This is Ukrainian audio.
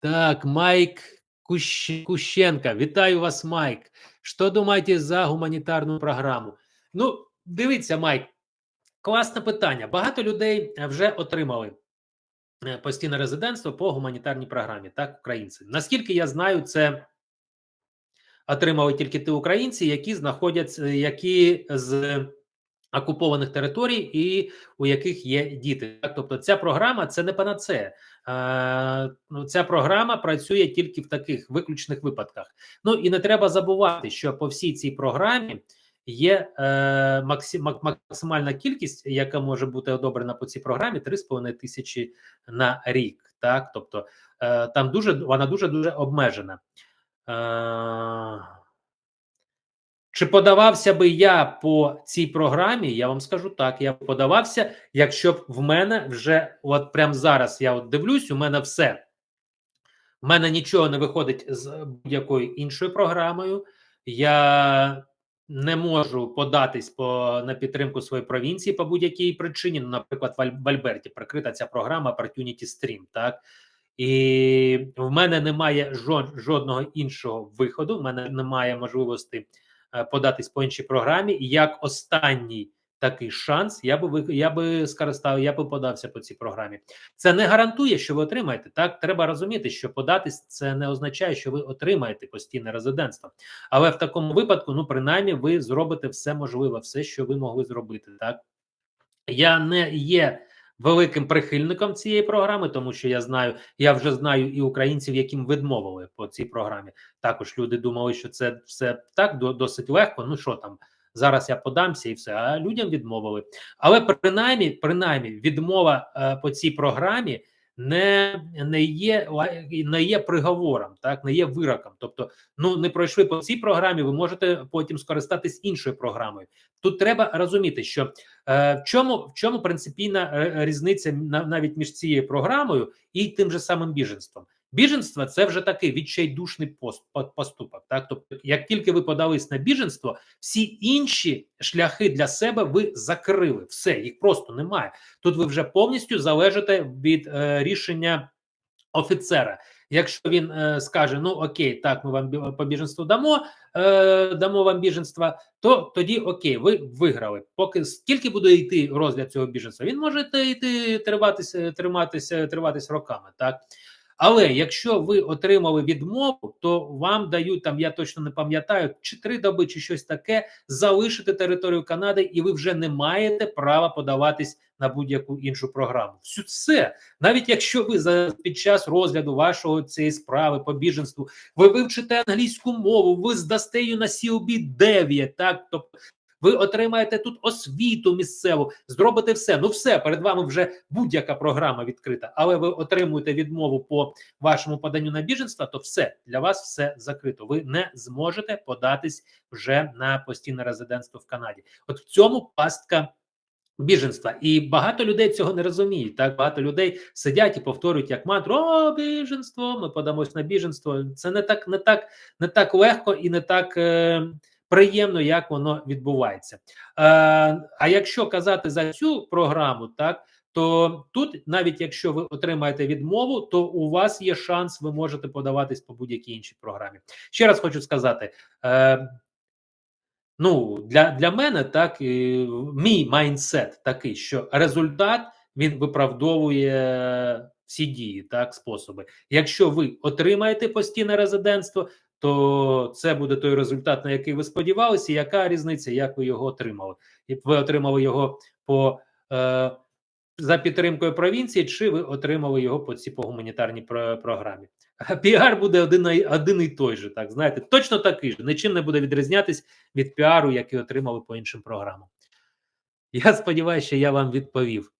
Так, Майк Кущ... Кущенко. Вітаю вас, Майк. Що думаєте за гуманітарну програму? Ну, дивіться, Майк, класне питання. Багато людей вже отримали е, постійне резидентство по гуманітарній програмі, так, українці. Наскільки я знаю, це отримали тільки ті українці, які знаходяться, які з окупованих територій і у яких є діти. Тобто, ця програма це не панацея. Е, ну, Ця програма працює тільки в таких виключних випадках. Ну і не треба забувати, що по всій цій програмі є е, максим, максимальна кількість, яка може бути одобрена по цій програмі 3,5 тисячі на рік. Так, тобто е, там дуже вона дуже дуже обмежена. Е, чи подавався би я по цій програмі? Я вам скажу так: я подавався, якщо б в мене вже, от прямо зараз я от дивлюсь, у мене все. В мене нічого не виходить з будь-якою іншою програмою. Я не можу податись по на підтримку своєї провінції по будь-якій причині. Ну, наприклад, в Альберті прикрита ця програма Opportunity Stream, так і в мене немає жодного іншого виходу. В мене немає можливості податись по іншій програмі, і як останній такий шанс, я би я би скористав, я би подався по цій програмі. Це не гарантує, що ви отримаєте. Так треба розуміти, що податись це не означає, що ви отримаєте постійне резидентство. Але в такому випадку, ну принаймні, ви зробите все можливе, все, що ви могли зробити. Так я не є великим прихильником цієї програми, тому що я знаю, я вже знаю і українців, яким відмовили по цій програмі. Також люди думали, що це все так досить легко. Ну що там зараз я подамся і все. А людям відмовили. Але принаймні, принаймні, відмова е, по цій програмі не не є не є приговором, так не є вироком. Тобто, ну не пройшли по цій програмі. Ви можете потім скористатись іншою програмою. Тут треба розуміти, що е, в чому в чому принципійна е, різниця навіть між цією програмою і тим же самим біженством. Біженство це вже такий відчайдушний пост, поступок. Так, тобто, як тільки ви подались на біженство, всі інші шляхи для себе ви закрили. Все, їх просто немає. Тут ви вже повністю залежите від е, рішення офіцера. Якщо він е, скаже: Ну окей, так ми вам по біженству дамо, е, дамо вам біженства, то тоді окей, ви виграли. Поки скільки буде йти розгляд цього біженства, він може йти триватися, триматися, триватися роками, так. Але якщо ви отримали відмову, то вам дають там, я точно не пам'ятаю, чи три доби, чи щось таке, залишити територію Канади, і ви вже не маєте права подаватись на будь-яку іншу програму. Все це навіть якщо ви за під час розгляду вашого цієї справи по біженству ви вивчите англійську мову, ви здасте її на CLB 9, так тобто ви отримаєте тут освіту місцеву, зробите все. Ну, все перед вами вже будь-яка програма відкрита, але ви отримуєте відмову по вашому поданню на біженство, то все для вас все закрито. Ви не зможете податись вже на постійне резидентство в Канаді. От в цьому пастка. Біженства і багато людей цього не розуміють. Так багато людей сидять і повторюють як мантру О, біженство. Ми подамось на біженство. Це не так, не так, не так легко і не так е, приємно, як воно відбувається. Е, А якщо казати за цю програму, так то тут, навіть якщо ви отримаєте відмову, то у вас є шанс, ви можете подаватись по будь-якій іншій програмі. Ще раз хочу сказати. Е, Ну, для для мене так мій майндсет такий, що результат він виправдовує всі дії, так, способи. Якщо ви отримаєте постійне резидентство, то це буде той результат, на який ви сподівалися. Яка різниця, як ви його отримали? І ви отримали його по е, за підтримкою провінції, чи ви отримали його по цій по гуманітарній про програмі? Піар буде один один і той же, так знаєте, точно такий же. Нічим не буде відрізнятись від піару, який отримали по іншим програмам. Я сподіваюся, що я вам відповів.